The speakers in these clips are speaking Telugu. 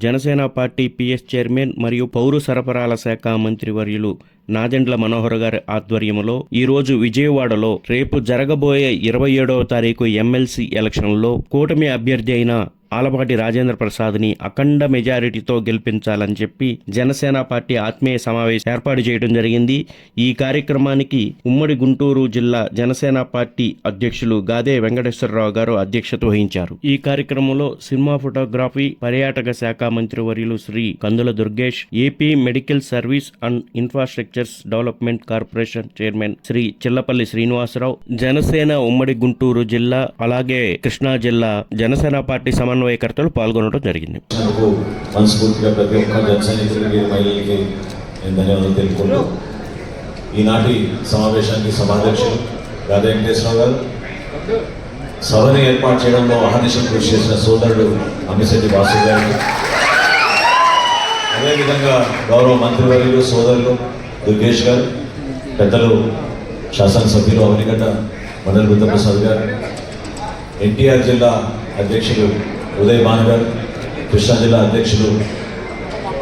జనసేన పార్టీ పిఎస్ చైర్మన్ మరియు పౌర సరఫరాల శాఖ మంత్రి వర్యులు నాదెండ్ల మనోహర్ గారి ఆధ్వర్యంలో ఈరోజు విజయవాడలో రేపు జరగబోయే ఇరవై ఏడవ తారీఖు ఎమ్మెల్సీ ఎలక్షన్లో కూటమి అభ్యర్థి అయిన ఆలపాటి రాజేంద్ర ప్రసాద్ని అఖండ మెజారిటీతో గెలిపించాలని చెప్పి జనసేన పార్టీ ఆత్మీయ సమావేశం ఏర్పాటు చేయడం జరిగింది. ఈ కార్యక్రమానికి ఉమ్మడి గుంటూరు జిల్లా జనసేన పార్టీ అధ్యక్షులు గాదే వెంకటేశ్వరరావు గారు అధ్యక్షత వహించారు. ఈ కార్యక్రమంలో సినిమా ఫోటోగ్రఫీ పర్యాటక శాఖ మంత్రి వర్యులు Shri Kandula Durgesh AP medical service and infrastructures development corporation chairman Shri Chillapalli Srinivasarao Janasena ఉమ్మడి గుంటూరు జిల్లా అలాగే కృష్ణా జిల్లా జనసేన పార్టీ సమన్వయకర్తలు పాల్గొనడం జరిగింది. మనస్ఫూర్తిగా ప్రతి ఒక్క మహిళలకి నేను ధన్యవాదాలు తెలుపుకుంటూ ఈనాటి సమావేశానికి సభాధ్యక్షులు గాదే వెంకటేశ్వరరావు గారు సభని ఏర్పాటు చేయడంలో అహర్నిశం కృషి చేసిన సోదరుడు అమ్మిశెట్టి వాసు గారు అదేవిధంగా గౌరవ మంత్రివర్యులు సోదరులు దుర్గేష్ గారు పెద్దలు శాసనసభ్యులు అవనిగడ్డ మండలి బుద్ధప్రసాద్ గారు ఎన్టీఆర్ జిల్లా అధ్యక్షులు ఉదయ్ భాను గారు కృష్ణా జిల్లా అధ్యక్షులు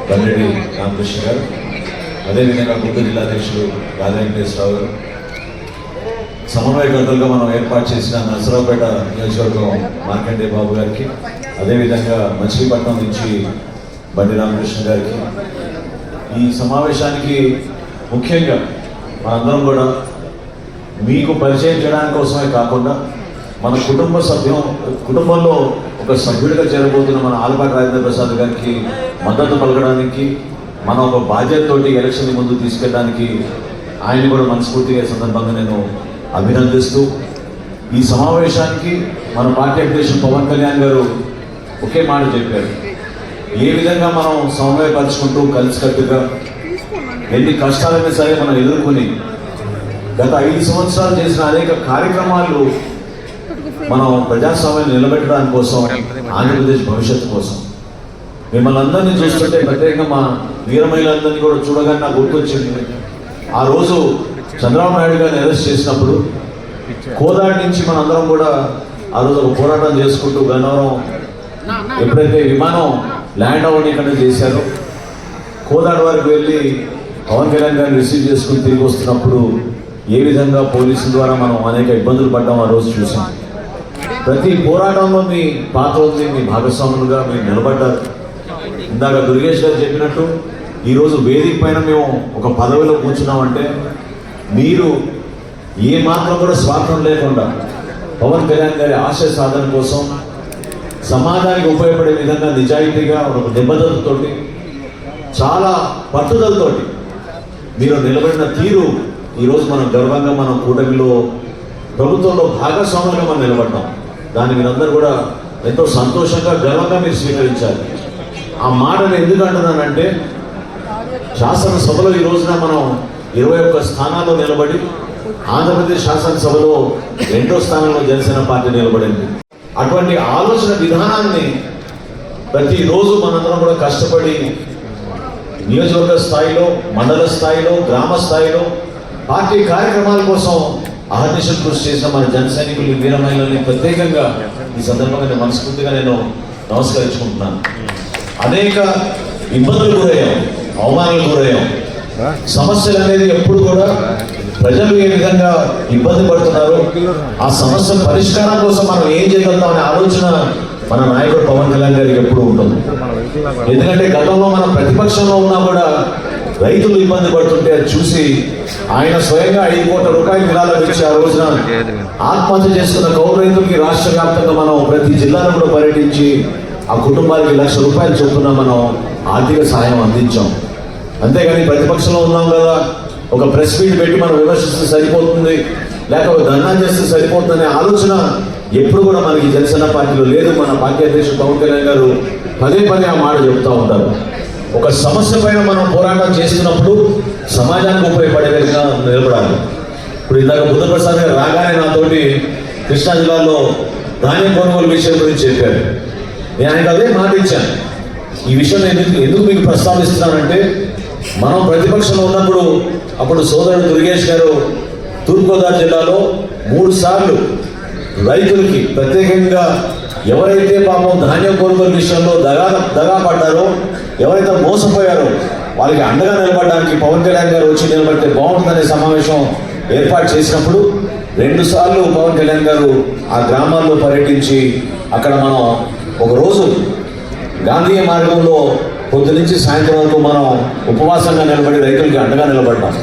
బండ్రెడ్డి రామకృష్ణ గారు అదేవిధంగా గుంటూరు జిల్లా అధ్యక్షులు రాజా వెంకటేశ్వరరావు గారు. సమన్వయకర్తలుగా మనం ఏర్పాటు చేసిన నరసరావుపేట నియోజకవర్గం మార్కండే బాబు గారికి అదేవిధంగా మచిలీపట్నం నుంచి బండి రామకృష్ణ గారికి. ఈ సమావేశానికి ముఖ్యంగా మనందరం కూడా మీకు పరిచయం చేయడానికి కోసమే కాకుండా మన కుటుంబ సభ్యం కుటుంబంలో ఒక సభ్యుడిగా చేరబోతున్న మన ఆలపాటి రాజేంద్ర ప్రసాద్ గారికి మద్దతు పలకడానికి మనం ఒక బాధ్యతతోటి ఎలక్షన్ ముందు తీసుకెళ్ళడానికి ఆయన కూడా మనస్ఫూర్తిగా సందర్భంగా నేను అభినందిస్తూ ఈ సమావేశానికి మన పార్టీ అధ్యక్షుడు పవన్ కళ్యాణ్ గారు ఒకే మాట చెప్పారు. ఏ విధంగా మనం సమన్వయపరచుకుంటూ కలిసికట్టుగా ఎన్ని కష్టాలైనా సరే మనం ఎదుర్కొని గత ఐదు సంవత్సరాలు చేసిన అనేక కార్యక్రమాలు మనం ప్రజాస్వామ్యం నిలబెట్టడానికి కోసం ఆంధ్రప్రదేశ్ భవిష్యత్తు కోసం. మిమ్మల్ని అందరినీ చూస్తుంటే ప్రత్యేకంగా మా వీరమహిళలందరినీ కూడా చూడగానే నాకు గుర్తొచ్చింది. ఆ రోజు చంద్రబాబు నాయుడు గారిని అరెస్ట్ చేసినప్పుడు కోదాడి నుంచి మనందరం కూడా ఆ రోజు ఒక పోరాటం చేసుకుంటూ గన్నవరం ఎప్పుడైతే విమానం ల్యాండ్ అవ్వకుండా చేశారో కోదాడు వరకు వెళ్ళి పవన్ కళ్యాణ్ గారిని రిసీవ్ చేసుకుని తిరిగి వస్తున్నప్పుడు ఏ విధంగా పోలీసుల ద్వారా మనం అనేక ఇబ్బందులు పడ్డాం ఆ రోజు చూసాం. ప్రతి పోరాటంలో మీ పాత్ర ఉంది మీ భాగస్వాములుగా మీరు నిలబడ్డారు. ఇందాక దుర్గేష్ గారు చెప్పినట్టు ఈరోజు వేదిక పైన మేము ఒక పదవిలో కూర్చున్నామంటే మీరు ఏ మాత్రం కూడా స్వార్థం లేకుండా పవన్ కళ్యాణ్ గారి ఆశయ సాధన కోసం సమాజానికి ఉపయోగపడే విధంగా నిజాయితీగా ఒక నిబద్ధతతోటి చాలా పట్టుదలతోటి మీరు నిలబడిన తీరు ఈరోజు మనం గర్వంగా మనం కూటమిలో ప్రభుత్వంలో భాగస్వాములుగా మనం నిలబడ్డాం. దాన్ని మీరందరూ కూడా ఎంతో సంతోషంగా గర్వంగా మీరు స్వీకరించాలి. ఆ మాటను ఎందుకు అంటున్నానంటే శాసనసభలో ఈ రోజున మనం ఇరవై ఒక్క స్థానాల్లో నిలబడి ఆంధ్రప్రదేశ్ శాసనసభలో రెండో స్థానంలో జనసేన పార్టీ నిలబడింది. అటువంటి ఆలోచన విధానాన్ని ప్రతిరోజు మనందరం కూడా కష్టపడి నియోజకవర్గ స్థాయిలో మండల స్థాయిలో గ్రామ స్థాయిలో పార్టీ కార్యక్రమాల కోసం అహర్నిశం కృషి చేసిన మన జన సైనికులు వీర మహిళల్ని ప్రత్యేకంగా ఈ సందర్భంగా నేను మనస్ఫూర్తిగా నేను నమస్కరించుకుంటున్నాను. అనేక ఇబ్బందులు గురయ్యాం అవమానాలు గురయ్యాం. సమస్యలు అనేది ఎప్పుడు కూడా ప్రజలు ఏ విధంగా ఇబ్బంది పడుతున్నారు ఆ సమస్య పరిష్కారం కోసం మనం ఏం చేయగలుగుతాం అనే ఆలోచన మన నాయకుడు పవన్ కళ్యాణ్ గారికి ఎప్పుడు ఉంటుంది. ఎందుకంటే గతంలో మనం ప్రతిపక్షంలో ఉన్నా కూడా రైతులు ఇబ్బంది పడుతుంటే అది చూసి ఆయన స్వయంగా ఐదు కోట్ల రూపాయలు విరాళాలు ఇచ్చి ఆ రోజున ఆత్మహత్య చేసుకున్న కౌలు రైతులకి రాష్ట్ర వ్యాప్తంగా మనం ప్రతి జిల్లాలో కూడా పర్యటించి ఆ కుటుంబానికి లక్ష రూపాయలు చొప్పున మనం ఆర్థిక సహాయం అందించాం. అంతేగాని ప్రతిపక్షంలో ఉన్నాం కదా. ఒక ప్రెస్ మీట్ పెట్టి మనం విమర్శిస్తే సరిపోతుంది లేక ఒక ధర్నా చేస్తే సరిపోతుందనే ఆలోచన ఎప్పుడు కూడా మనకి జనసేన పార్టీలో లేదు. మన పార్టీ అధ్యక్షుడు పవన్ కళ్యాణ్ గారు పదే పదే ఆ మాట చెబుతూ ఉంటారు. ఒక సమస్య పైన మనం పోరాటం చేస్తున్నప్పుడు సమాజానికి ఉపయోగపడే విధంగా నిలబడాలి. ఇప్పుడు ఇందాక బుద్ధప్రసాద్ గారు రాగానే నాతోటి కృష్ణా జిల్లాలో ధాన్యం కొనుగోలు విషయం గురించి చెప్పారు. నేను ఆయనకు అదే మాట ఇచ్చాను. ఈ విషయం ఎందుకు ఎందుకు మీకు ప్రస్తావిస్తున్నానంటే మనం ప్రతిపక్షంలో ఉన్నప్పుడు అప్పుడు సోదరుడు దుర్గేష్ గారు తూర్పుగోదావరి జిల్లాలో మూడు సార్లు రైతులకి ప్రత్యేకంగా ఎవరైతే పాపం ధాన్యం కొనుగోలు విషయంలో దగా దగా పడ్డారో ఎవరైతే మోసపోయారో వాళ్ళకి అండగా నిలబడడానికి పవన్ కళ్యాణ్ గారు వచ్చి నిలబడితే బాగుంటుందనే సమావేశం ఏర్పాటు చేసినప్పుడు రెండు సార్లు పవన్ కళ్యాణ్ గారు ఆ గ్రామాల్లో పర్యటించి అక్కడ మనం ఒక రోజు గాంధీ మార్గంలో పొద్దు నుంచి సాయంత్రం వరకు మనం ఉపవాసంగా నిలబడి రైతులకి అండగా నిలబడ్డాం.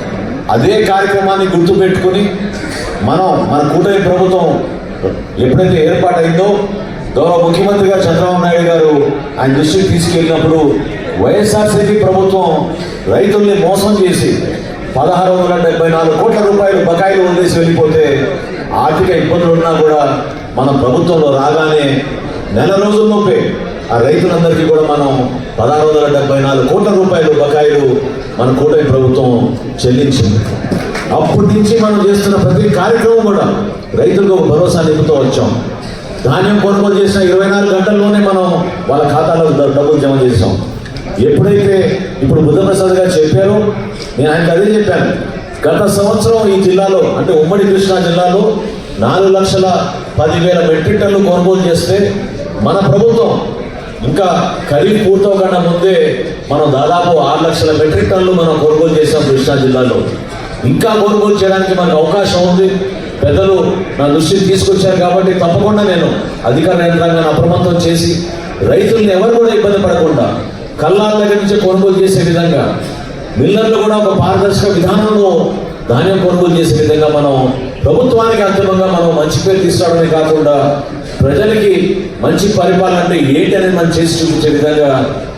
అదే కార్యక్రమాన్ని గుర్తుపెట్టుకుని మనం మన కూటమి ప్రభుత్వం ఎప్పుడైతే ఏర్పాటైందో గౌరవ ముఖ్యమంత్రిగా చంద్రబాబు నాయుడు గారు ఆయన దృష్టికి తీసుకెళ్ళినప్పుడు వైఎస్ఆర్సీపీ ప్రభుత్వం రైతుల్ని మోసం చేసి పదహారు వందల డెబ్బై నాలుగు కోట్ల రూపాయలు బకాయిలు వదిలేసి వెళ్ళిపోతే ఆర్థిక ఇబ్బందులు ఉన్నా కూడా మన ప్రభుత్వంలో రాగానే నెల రోజుల్లోపే ఆ రైతులందరికీ కూడా మనం పదహారు వందల డెబ్బై నాలుగు కోట్ల రూపాయలు బకాయిలు మన కూటమి ప్రభుత్వం చెల్లించింది. అప్పటి నుంచి మనం చేస్తున్న ప్రతి కార్యక్రమం కూడా రైతులకు ఒక భరోసా నింపుతూ వచ్చాం. ధాన్యం కొనుగోలు చేసిన ఇరవై నాలుగు గంటల్లోనే మనం వాళ్ళ ఖాతాలో డబ్బులు జమ చేసాం ఎప్పుడైతే ఇప్పుడు బుద్ధప్రసాద్ గారు చెప్పారో నేను ఆయనకు అదే చెప్పాను. గత సంవత్సరం ఈ జిల్లాలో అంటే ఉమ్మడి కృష్ణా జిల్లాలో నాలుగు లక్షల పదివేల మెట్రిక్ టన్నులు కొనుగోలు చేస్తే మన ప్రభుత్వం ఇంకా ఖరీఫ్ పూర్తవకుండా ముందే మనం దాదాపు ఆరు లక్షల మెట్రిక్ టన్నులు మనం కొనుగోలు చేసాం కృష్ణా జిల్లాలో. ఇంకా కొనుగోలు చేయడానికి మనకు అవకాశం ఉంది. పెద్దలు నా దృష్టికి తీసుకొచ్చారు కాబట్టి తప్పకుండా నేను అధికార యంత్రాంగాన్ని అప్రమత్తం చేసి రైతుల్ని ఎవరు కూడా ఇబ్బంది పడకుండా కల్లాల దగ్గర నుంచి కొనుగోలు చేసే విధంగా మిల్లర్లు కూడా ఒక పారదర్శక విధానంలో ధాన్యం కొనుగోలు చేసే విధంగా మనం ప్రభుత్వానికి అంతిమంగా మనం మంచి పేరు తీసుకోవడమే కాకుండా ప్రజలకి మంచి పరిపాలన అంటే ఏంటి అనేది మనం చేసి చూపించే విధంగా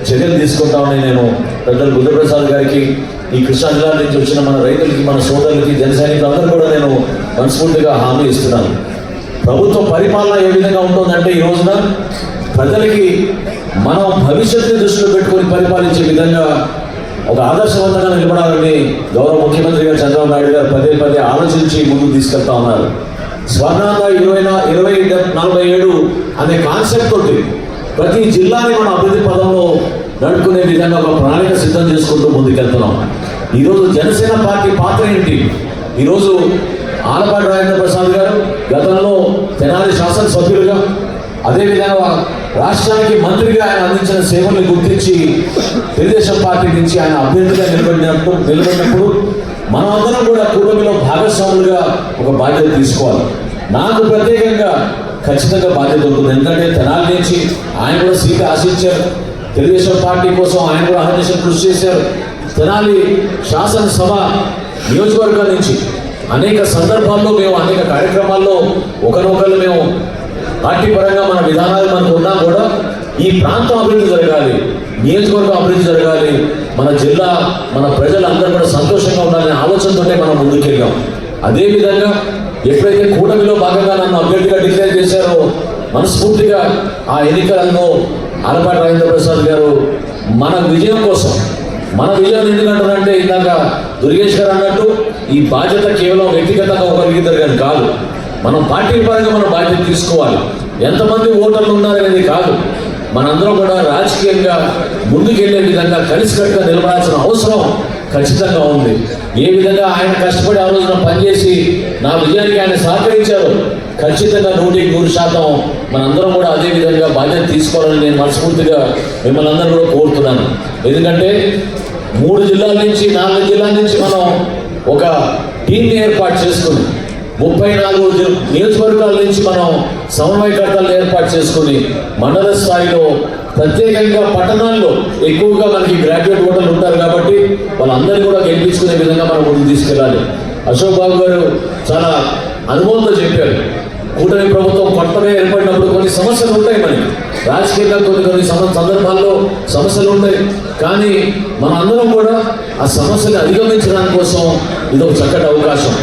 చర్యలు తీసుకుంటామని నేను పెద్దలు బుద్ధప్రసాద్ గారికి ఈ కృష్ణా జిల్లా నుంచి వచ్చిన మన రైతులకి మన సోదరులకి జన కూడా నేను మనస్ఫూర్తిగా హామీ ఇస్తున్నాను. ప్రభుత్వ పరిపాలన ఏ విధంగా ఉంటుందంటే ఈ రోజున ప్రజలకి మనం భవిష్యత్తుని దృష్టిలో పెట్టుకొని పరిపాలించే విధంగా ఒక ఆదర్శవంతంగా నిలబడాలని గౌరవ ముఖ్యమంత్రి గారు చంద్రబాబు నాయుడు గారు పదే పదే ఆలోచించి ముందుకు తీసుకెళ్తా ఉన్నారు. స్వర్ణాంగ ఇరవై ఇరవై నలభై ఏడు అనే కాన్సెప్ట్ తోటి ప్రతి జిల్లాని మనం అభివృద్ధి పదంలో నడుపుకునే విధంగా ఒక ప్రణాళిక సిద్ధం చేసుకుంటూ ముందుకెళ్తున్నాం. ఈరోజు జనసేన పార్టీ పాత్ర ఏంటి? ఈరోజు ఆలపాటి రాజేంద్ర ప్రసాద్ గారు గతంలో తెనాలి శాసనసభ్యులుగా అదేవిధంగా రాష్ట్రానికి మంత్రిగా ఆయన అందించిన సేవల్ని గుర్తించి తెలుగుదేశం పార్టీ నుంచి ఆయన అభ్యర్థిగా నిలబడినప్పుడు నిలబడినప్పుడు మనమందరం కూడా కూటమిలో భాగస్వాములుగా ఒక బాధ్యత తీసుకోవాలి. నాకు ప్రత్యేకంగా ఖచ్చితంగా బాధ్యత ఉంటుంది. ఎందుకంటే తెనాలి నుంచి ఆయన కూడా సీట్ ఆశించారు. తెలుగుదేశం పార్టీ కోసం ఆయన కూడా అహర్నిశం కృషి చేశారు. తెనాలి శాసనసభ నియోజకవర్గం నుంచి అనేక సందర్భాల్లో మేము అనేక కార్యక్రమాల్లో ఒకరినొకరు మేము పార్టీ పరంగా మన విధానాలు మనకు ఉన్నా కూడా ఈ ప్రాంతం అభివృద్ధి జరగాలి నియోజకవర్గం అభివృద్ధి జరగాలి మన జిల్లా మన ప్రజలందరూ కూడా సంతోషంగా ఉండాలనే ఆలోచనతోనే మనం ముందుకెళ్ళాం. అదేవిధంగా ఎప్పుడైతే కూటమిలో భాగంగా నన్ను అభ్యర్థిగా డిక్లేర్ చేశారో మనస్ఫూర్తిగా ఆ ఎన్నికలలో ఆలపాటి రాజేంద్ర ప్రసాద్ గారు మన విజయం కోసం మన విజయం ఎందుకంటారంటే ఇందాక దుర్గేష్ గారు అన్నట్టు ఈ బాధ్యత కేవలం వ్యక్తిగతంగా ఒకరిద్దరు కానీ కాదు. మనం పార్టీ పరంగా మనం బాధ్యత తీసుకోవాలి. ఎంతమంది ఓటర్లు ఉన్నారనేది కాదు. మనందరం కూడా రాజకీయంగా ముందుకెళ్ళే విధంగా కలిసికట్టుగా నిలబడాల్సిన అవసరం ఖచ్చితంగా ఉంది. ఏ విధంగా ఆయన కష్టపడి ఆ రోజున పనిచేసి నా విజయానికి ఆయన సహకరించారు ఖచ్చితంగా నూటికి నూరు శాతం మనందరం కూడా అదే విధంగా బాధ్యత తీసుకోవాలని నేను మనస్ఫూర్తిగా మిమ్మల్ని అందరూ కూడా కోరుతున్నాను. ఎందుకంటే మూడు జిల్లాల నుంచి నాలుగు జిల్లాల నుంచి మనం ఒక టీంని ఏర్పాటు చేసుకుని ముప్పై నాలుగు నియోజకవర్గాల నుంచి మనం సమన్వయకర్తలను ఏర్పాటు చేసుకుని మండల స్థాయిలో ప్రత్యేకంగా పట్టణాల్లో ఎక్కువగా మనకి గ్రాడ్యుయేట్ ఓటర్లు ఉంటారు కాబట్టి వాళ్ళందరినీ కూడా గెలిపించుకునే విధంగా మనం ముందుకు తీసుకెళ్ళాలి. అశోక్ బాబు గారు చాలా అనుభవంతో చెప్పారు. కూటమి ప్రభుత్వం కొత్తగా ఏర్పడినప్పుడు కొన్ని సమస్యలు ఉంటాయి మనకి రాజకీయంగా కొన్ని కొన్ని సందర్భాల్లో సమస్యలు ఉంటాయి. కానీ మన అందరం కూడా ఆ సమస్యని అధిగమించడానికి కోసం ఇది ఒక చక్కటి అవకాశం.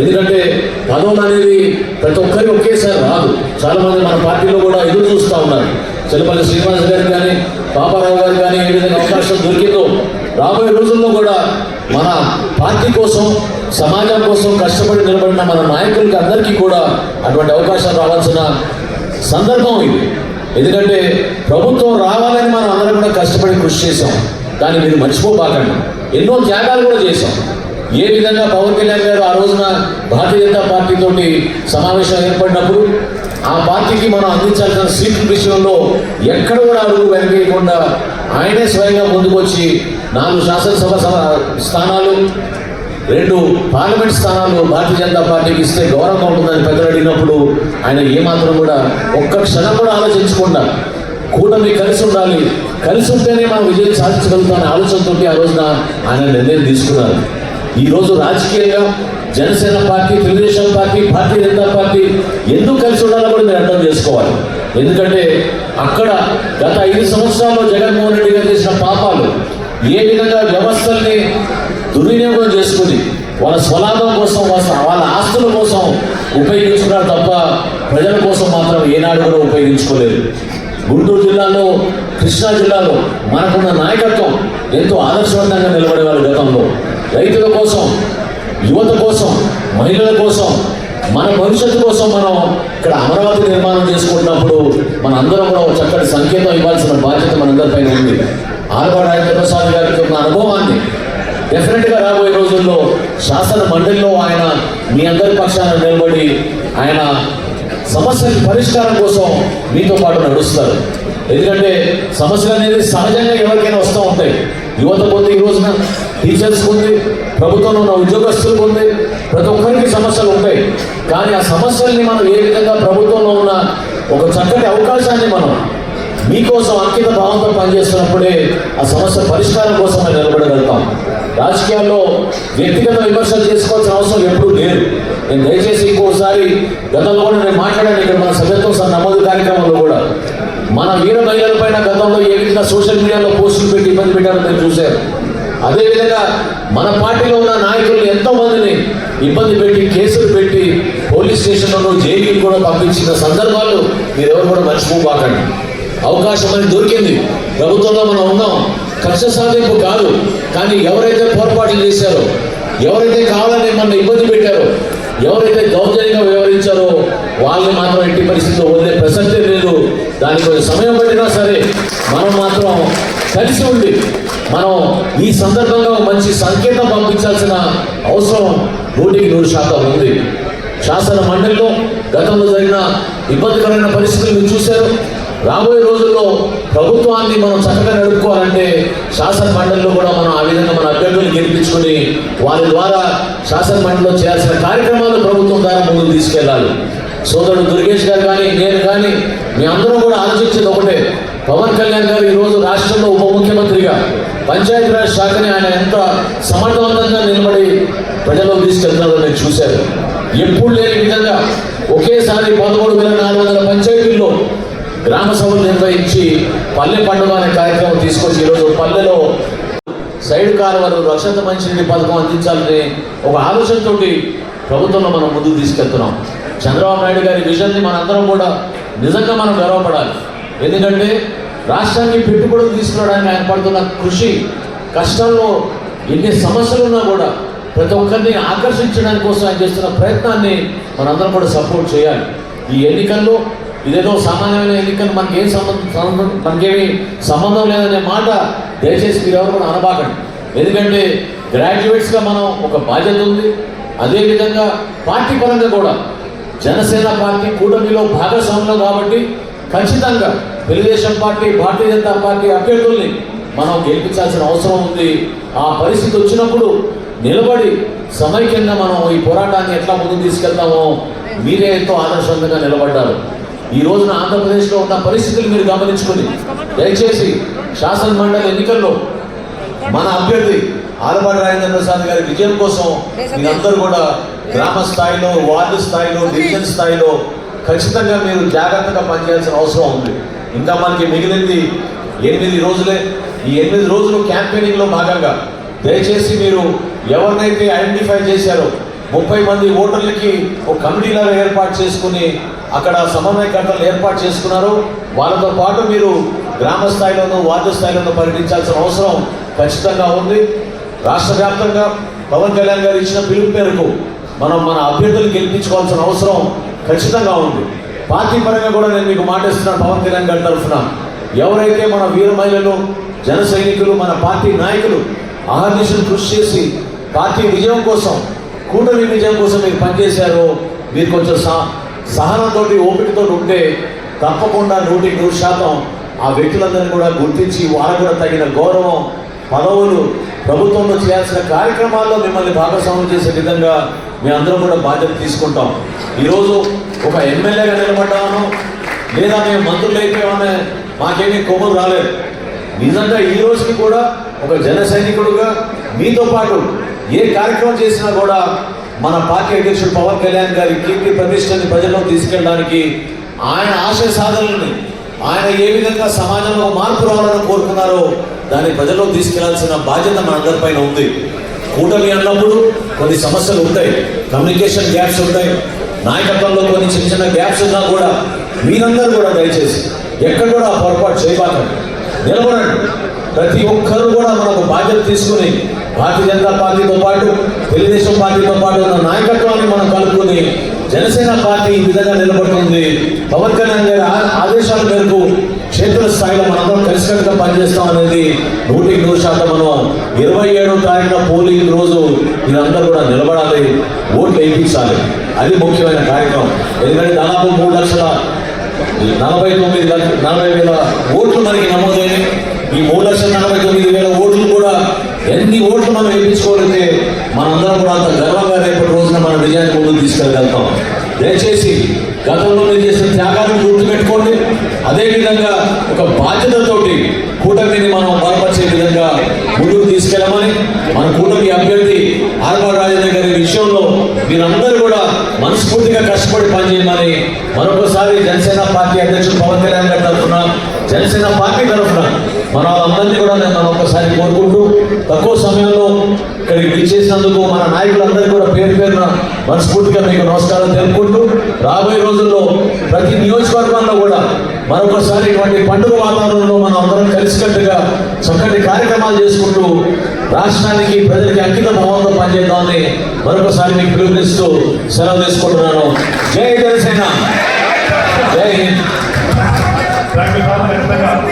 ఎందుకంటే పదవులు అనేది ప్రతి ఒక్కరి ఒకేసారి రాదు. చాలా మంది మన పార్టీలో కూడా ఎదురు చూస్తూ ఉన్నారు. చెల్లపల్లి శ్రీనివాస్ గారు కానీ పాపారావు గారు కానీ ఏ విధంగా అవకాశం దొరికిందో రాబోయే రోజుల్లో కూడా మన పార్టీ కోసం సమాజం కోసం కష్టపడి నిలబడిన మన నాయకులకి అందరికీ కూడా అటువంటి అవకాశం రావాల్సిన సందర్భం ఇది. ఎందుకంటే ప్రభుత్వం రావాలని మనం అందరం కూడా కష్టపడి కృషి చేశాం. దాన్ని మీరు మర్చిపోబాకండి. ఎన్నో త్యాగాలు కూడా చేశాం. ఏ విధంగా పవన్ కళ్యాణ్ గారు ఆ రోజున భారతీయ జనతా పార్టీతో సమావేశం ఏర్పడినప్పుడు ఆ పార్టీకి మనం అందించాల్సిన సీట్ల విషయంలో ఎక్కడ కూడా అడుగు వెనకేయకుండా ఆయనే స్వయంగా ముందుకొచ్చి నాలుగు శాసనసభ సభ- స్థానాలు రెండు పార్లమెంట్ స్థానాలు భారతీయ జనతా పార్టీకి ఇస్తే గౌరవం ఉంటుందని పెద్దలు అడిగినప్పుడు ఆయన ఏమాత్రం కూడా ఒక్క క్షణం కూడా ఆలోచించకుండా కూటమి కలిసి ఉండాలి కలిసి ఉంటేనే మనం విజయం సాధించగలుగుతామనే ఆలోచనతో ఆ రోజున ఆయన నిర్ణయం తీసుకున్నారు. ఈరోజు రాజకీయంగా Janasena party Telugu Desam party Bharatiya Janata party ఎందుకు కలిసి ఉండాలో కూడా మీరు అర్థం చేసుకోవాలి. ఎందుకంటే అక్కడ గత ఐదు సంవత్సరాల్లో జగన్మోహన్ రెడ్డి గారు చేసిన పాపాలు ఏ విధంగా వ్యవస్థల్ని దుర్వినియోగం చేసుకుని వాళ్ళ స్వలాభం కోసం వాళ్ళ ఆస్తుల కోసం ఉపయోగించుకున్నారు తప్ప ప్రజల కోసం మాత్రం ఏనాడు కూడా ఉపయోగించుకోలేదు. గుంటూరు జిల్లాలో కృష్ణా జిల్లాలో మనకున్న నాయకత్వం ఎంతో ఆదర్శవంతంగా నిలబడేవారు గతంలో. రైతుల కోసం యువత కోసం మహిళల కోసం మన భవిష్యత్తు కోసం మనం ఇక్కడ అమరావతి నిర్మాణం చేసుకుంటున్నప్పుడు మన అందరం కూడా ఒక చక్కటి సంకేతం ఇవ్వాల్సిన బాధ్యత మనందరిపైన ఉంది. ఆలపాడు రాజేంద్ర గారికి ఉన్న అనుభవాన్ని డెఫినెట్గా రాబోయే రోజుల్లో శాసన మండలిలో ఆయన మీ అందరి పక్షాన నిలబడి ఆయన సమస్యల పరిష్కారం కోసం మీతో పాటు నడుస్తారు. ఎందుకంటే సమస్యలు అనేది సహజంగా ఎవరికైనా వస్తూ ఉంటాయి. యువత పొంది ఈ రోజున టీచర్స్ ఉంది ప్రభుత్వంలో ఉన్న ఉద్యోగస్తులకు ఉంది ప్రతి ఒక్కరికి సమస్యలు ఉంటాయి. కానీ ఆ సమస్యల్ని మనం ఏ విధంగా ప్రభుత్వంలో ఉన్న ఒక చక్కటి అవకాశాన్ని మనం మీకోసం అంకిత భావంతో పనిచేస్తున్నప్పుడే ఆ సమస్య పరిష్కారం కోసం మనం నిలబడగలుగుతాం. రాజకీయాల్లో వ్యక్తిగత విమర్శలు చేసుకోవాల్సిన అవసరం ఎప్పుడూ లేదు. నేను దయచేసి ఇంకోసారి గతంలో కూడా నేను మాట్లాడాను ఇక్కడ మన సభ్యత్వం నమోదు కార్యక్రమంలో కూడా. మన వీర మహిళల పైన గతంలో ఏ విధంగా సోషల్ మీడియాలో పోస్టులు పెట్టి ఇబ్బంది పెట్టారో నేను చూశాను. అదేవిధంగా మన పార్టీలో ఉన్న నాయకులు ఎంతో మందిని ఇబ్బంది పెట్టి కేసులు పెట్టి పోలీస్ స్టేషన్లలో జైలుకి కూడా పంపించిన సందర్భాలు మీరెవరు కూడా మర్చిపోబాకండి. అవకాశం అనేది దొరికింది. ప్రభుత్వంలో మనం ఉన్నాం. కక్ష సాధింపు కాదు. కానీ ఎవరైతే పొరపాట్లు చేశారో ఎవరైతే కావాలని మన ఇబ్బంది పెట్టారో ఎవరైతే దౌర్జన్యంగా వ్యవహరించారో వాళ్ళని మాత్రం ఎట్టి పరిస్థితుల్లో వదిలే ప్రసక్తే లేదు. దానికి కొంచెం సమయం పట్టినా సరే మనం మాత్రం కలిసి ఉండి మనం ఈ సందర్భంగా మంచి సంకేతం పంపించాల్సిన అవసరం నూటికి నూరు శాతం ఉంది. శాసన మండలిలో గతంలో జరిగిన ఇబ్బందికరమైన పరిస్థితులు మీరు చూశారు. రాబోయే రోజుల్లో ప్రభుత్వాన్ని మనం చక్కగా నడుపుకోవాలంటే శాసన మండలిలో కూడా మనం ఆ విధంగా మన అభ్యర్థులు గెలిపించుకొని వారి ద్వారా శాసన మండలిలో చేయాల్సిన కార్యక్రమాలు ప్రభుత్వం ద్వారా ముందుకు తీసుకెళ్ళాలి. సోదరుడు దుర్గేష్ గారు కానీ నేను కానీ మీ అందరం కూడా ఆలోచించేది ఒకటే. పవన్ కళ్యాణ్ గారు ఈరోజు రాష్ట్రంలో ఉప ముఖ్యమంత్రిగా పంచాయతీరాజ్ శాఖని ఆయన ఎంత సమర్థవంతంగా నిలబడి ప్రజల్లో తీసుకెళ్తున్నారో నేను చూశాను ఎప్పుడు లేని విధంగా ఒకేసారి పదమూడు వేల నాలుగు వందల నిర్వహించి పల్లె పండుగ అనే కార్యక్రమం తీసుకొచ్చి ఈరోజు పల్లెలో సైడ్ కాలువలు రక్షత మంచినీటి పథకం అందించాలని ఒక ఆలోచనతోటి ప్రభుత్వంలో మనం ముందుకు తీసుకెళ్తున్నాం. చంద్రబాబు నాయుడు గారి విజన్ని మనందరం కూడా నిజంగా మనం గర్వపడాలి. ఎందుకంటే రాష్ట్రానికి పెట్టుబడులు తీసుకురావడానికి ఆయన పడుతున్న కృషి కష్టంలో ఎన్ని సమస్యలు ఉన్నా కూడా ప్రతి ఒక్కరిని ఆకర్షించడానికి కోసం ఆయన చేస్తున్న ప్రయత్నాన్ని మనందరం కూడా సపోర్ట్ చేయాలి. ఈ ఎన్నికల్లో ఇదేదో సామాన్యమైన ఎన్నికలు మనకి ఏం సంబంధం మనకేమి సంబంధం లేదనే మాట దయచేసి మీరు ఎవరు కూడా అనబాకండి. ఎందుకంటే గ్రాడ్యుయేట్స్గా మనం ఒక బాధ్యత ఉంది. అదేవిధంగా పార్టీ పరంగా కూడా జనసేన పార్టీ కూటమిలో భాగస్వామ్యం కాబట్టి ఖచ్చితంగా తెలుగుదేశం పార్టీ భారతీయ జనతా పార్టీ అభ్యర్థుల్ని మనం గెలిపించాల్సిన అవసరం ఉంది. ఆ పరిస్థితి వచ్చినప్పుడు నిలబడి సమైక్యంగా మనం ఈ పోరాటాన్ని ఎట్లా ముందుకు తీసుకెళ్తామో మీరే ఎంతో ఆదర్శవంతంగా నిలబడ్డారు. ఈ రోజున ఆంధ్రప్రదేశ్లో ఉన్న పరిస్థితులు మీరు గమనించుకుని దయచేసి శాసన మండలి ఎన్నికల్లో మన అభ్యర్థి ఆలపాటి రాజేంద్ర ప్రసాద్ గారి విజయం కోసం మీరందరూ కూడా గ్రామ స్థాయిలో వార్డు స్థాయిలో డివిజన్ స్థాయిలో ఖచ్చితంగా మీరు జాగ్రత్తగా పనిచేయాల్సిన అవసరం ఉంది. ఇంకా మనకి మిగిలింది ఎనిమిది రోజులే. ఈ ఎనిమిది రోజులు క్యాంపెయినింగ్లో భాగంగా దయచేసి మీరు ఎవరినైతే ఐడెంటిఫై చేశారో ముప్పై మంది ఓటర్లకి ఒక కమిటీలాగా ఏర్పాటు చేసుకుని అక్కడ సమన్వయకర్తలు ఏర్పాటు చేసుకున్నారు. వాళ్ళతో పాటు మీరు గ్రామ స్థాయిలోనూ వార్డు స్థాయిలోనూ పర్యటించాల్సిన అవసరం ఖచ్చితంగా ఉంది. రాష్ట్ర వ్యాప్తంగా పవన్ కళ్యాణ్ గారు ఇచ్చిన పిలుపు మేరకు మనం మన అభ్యర్థులు గెలిపించుకోవాల్సిన అవసరం ఖచ్చితంగా ఉంది. పార్టీ పరంగా కూడా నేను మీకు మాటిస్తున్నాను పవన్ కళ్యాణ్ గారి తరఫున. ఎవరైతే మన వీర మహిళలు జన సైనికులు మన పార్టీ నాయకులు అహర్నిశలు కృషి చేసి పార్టీ విజయం కోసం కూటమి విజయం కోసం మీరు పనిచేశారో మీరు కొంచెం సా సహనంతో ఓపికతో ఉంటే తప్పకుండా నూటికి నూరు శాతం ఆ వ్యక్తులందరినీ కూడా గుర్తించి వారు కూడా తగిన గౌరవం పదవులు ప్రభుత్వంలో చేయాల్సిన కార్యక్రమాల్లో మిమ్మల్ని భాగస్వామ్యం చేసే విధంగా మీ అందరం కూడా బాధ్యత తీసుకుంటాం. ఈరోజు ఒక ఎమ్మెల్యేగా నిలబడ్డాను లేదా మేము మంత్రులు అయిపోయామనే మాకేమీ కొమ్ములు రాలేదు. నిజంగా ఈ రోజుకి కూడా ఒక జన సైనికుడుగా మీతో పాటు ఏ కార్యక్రమం చేసినా కూడా మన పార్టీ అధ్యక్షుడు పవన్ కళ్యాణ్ గారి కీర్తి ప్రతిష్టని ప్రజల్లో తీసుకెళ్ళడానికి ఆయన ఆశయ సాధనల్ని ఆయన ఏ విధంగా సమాజంలో మార్పు రావాలని కోరుకున్నారో దాన్ని ప్రజల్లో తీసుకెళ్ళాల్సిన బాధ్యత మనందరిపైన ఉంది. కూటమి అన్నప్పుడు కొన్ని సమస్యలు ఉంటాయి కమ్యూనికేషన్ గ్యాప్స్ ఉంటాయి నాయకత్వంలో కొన్ని చిన్న చిన్న గ్యాప్స్ ఉన్నా కూడా మీరందరూ కూడా దయచేసి ఎక్కడ కూడా పొరపాటు చేయబాకండి. నిలబడండి. ప్రతి ఒక్కరు కూడా మనకు బాధ్యత తీసుకుని భారతీయ జనతా పార్టీతో పాటు తెలుగుదేశం పార్టీతో పాటు ఉన్న నాయకత్వాన్ని మనం కలుపుకొని జనసేన పార్టీ ఈ విధంగా నిలబడుతుంది. పవన్ కళ్యాణ్ గారి ఆదేశాల మేరకు క్షేత్ర స్థాయిలో మనందరం కలిసికట్టుగా పనిచేస్తాం అనేది నూటికి నూరు శాతం మనం ఇరవై ఏడో తారీఖున పోలింగ్ రోజు మీరందరూ కూడా నిలబడాలి ఓట్లు వేయించాలి. అది ముఖ్యమైన కార్యక్రమం. ఎందుకంటే దాదాపు మూడు లక్షల నలభై తొమ్మిది లక్ష నలభై వేల ఓట్లు మనకి నమోదైనవి ఈ మూడు లక్షల నలభై తొమ్మిది వేల ఓట్లు కూడా ఎన్ని ఓట్లు మనం వేయించుకోగలిగితే మనందరం కూడా అంత గర్వంగా రేపటి రోజున మన విజయాన్ని ముందుకు తీసుకెళ్ళగలుగుతాం దయచేసి గతంలో మీరు చేసిన త్యాగాన్ని గుర్తుపెట్టుకోండి. అదేవిధంగా ఒక బాధ్యతతోటి కూటమిని మనం బలపరిచే విధంగా ముందుకు తీసుకెళ్ళమని మన కూటమి అభ్యర్థి ఆర్మర్ రాజేంద్ర గారి విషయంలో మీరందరూ కూడా మనస్ఫూర్తిగా కష్టపడి పనిచేయమని మరొకసారి జనసేన పార్టీ అధ్యక్షుడు పవన్ కళ్యాణ్ గారి తరఫున జనసేన పార్టీ తరఫున మన వాళ్ళందరినీ కూడా నేను మరొకసారి కోరుకుంటూ తక్కువ సమయంలో ఇక్కడికి పిలిచేసినందుకు మన నాయకులందరికీ కూడా పేరు పేరున మనస్ఫూర్తిగా మీకు నమస్కారం తెలుపుకుంటూ రాబోయే రోజుల్లో ప్రతి నియోజకవర్గంలో కూడా మరొకసారి ఇటువంటి పండుగ వాతావరణంలో మనం అందరం కలిసికట్టుగా చక్కటి కార్యక్రమాలు చేసుకుంటూ రాష్ట్రానికి ప్రజలకి అంకిత భావంతో పనిచేద్దామని మరొకసారి మీకు పిలుపునిస్తూ సెలవు తీసుకుంటున్నాను. జై జనసేన! జై హింద్! దానికి కారణం ఖచ్చితంగా